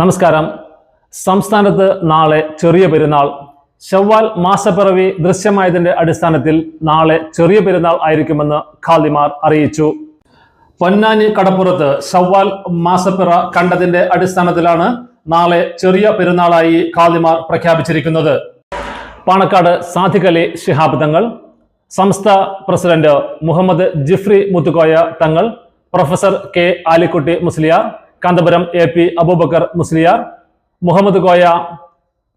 നമസ്കാരം. സംസ്ഥാനത്ത് നാളെ ചെറിയ പെരുന്നാൾ. ശവ്വാൽ മാസപ്പിറവി ദൃശ്യമായതിന്റെ അടിസ്ഥാനത്തിൽ നാളെ ചെറിയ പെരുന്നാൾ ആയിരിക്കുമെന്ന് ഖാദിമാർ അറിയിച്ചു. പൊന്നാനി കടപ്പുറത്ത് ശവ്വാൽ മാസപ്പിറ കണ്ടതിന്റെ അടിസ്ഥാനത്തിലാണ് നാളെ ചെറിയ പെരുന്നാളായി ഖാദിമാർ പ്രഖ്യാപിച്ചിരിക്കുന്നത്. പാണക്കാട് സാധികലി ശിഹാബ് തങ്ങൾ സംസ്ഥാന president Muhammad Jifri Muthukoya Thangal professor K Alikutty Musliyar Kanthapuram A P Abubakar Musliyar Muhammad Koya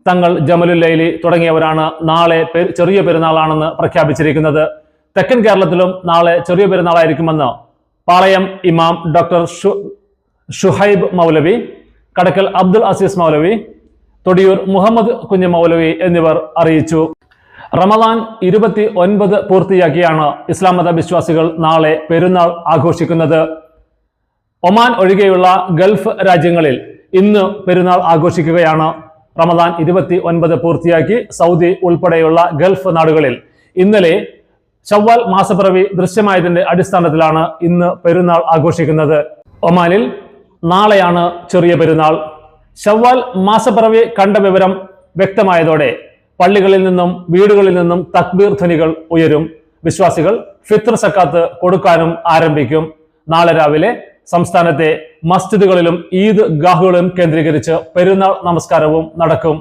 Thangal Jamalul Laili തുടങ്ങിയവരാണ് നാളെ ചെറിയ പെരുന്നാളാണെന്ന് പ്രഖ്യാപിച്ചിരിക്കുന്നത്. തെക്കൻ കേരളത്തിലും നാളെ ചെറിയ പെരുന്നാളായിരിക്കുമെന്ന് പാളയം ഇമാം ഡോക്ടർ ഷുഹൈബ് മൗലവി കടക്കൽ അബ്ദുൽ അസീസ് മൗലവി തൊടിയൂർ മുഹമ്മദ് കുഞ്ഞ് മൗലവി എന്നിവർ അറിയിച്ചു. റമദാൻ ഇരുപത്തി ഒൻപത് പൂർത്തിയാക്കിയാണ് ഇസ്ലാം മത വിശ്വാസികൾ നാളെ പെരുന്നാൾ ആഘോഷിക്കുന്നത്. ഒമാൻ ഒഴികെയുള്ള ഗൾഫ് രാജ്യങ്ങളിൽ ഇന്ന് പെരുന്നാൾ ആഘോഷിക്കുകയാണ്. റമദാൻ ഇരുപത്തി ഒൻപത് പൂർത്തിയാക്കി സൗദി ഉൾപ്പെടെയുള്ള ഗൾഫ് നാടുകളിൽ ഇന്നലെ ചവ്വാൽ മാസപ്പിറവി ദൃശ്യമായതിന്റെ അടിസ്ഥാനത്തിലാണ് ഇന്ന് പെരുന്നാൾ ആഘോഷിക്കുന്നത്. ഒമാനിൽ നാളെയാണ് ചെറിയ പെരുന്നാൾ. ചവ്വാൽ മാസപ്പിറവി കണ്ട വിവരം വ്യക്തമായതോടെ പള്ളികളിൽ നിന്നും വീടുകളിൽ നിന്നും തക്ബീർ ധ്വനികൾ ഉയരും. വിശ്വാസികൾ ഫിത്ർ സക്കാത്ത് കൊടുക്കാനും ആരംഭിക്കും. നാളെ രാവിലെ സംസ്ഥാനത്തെ മസ്ജിദുകളിലും ഈദ് ഗാഹുകളിലും കേന്ദ്രീകരിച്ച് പെരുന്നാൾ നമസ്കാരവും നടക്കും.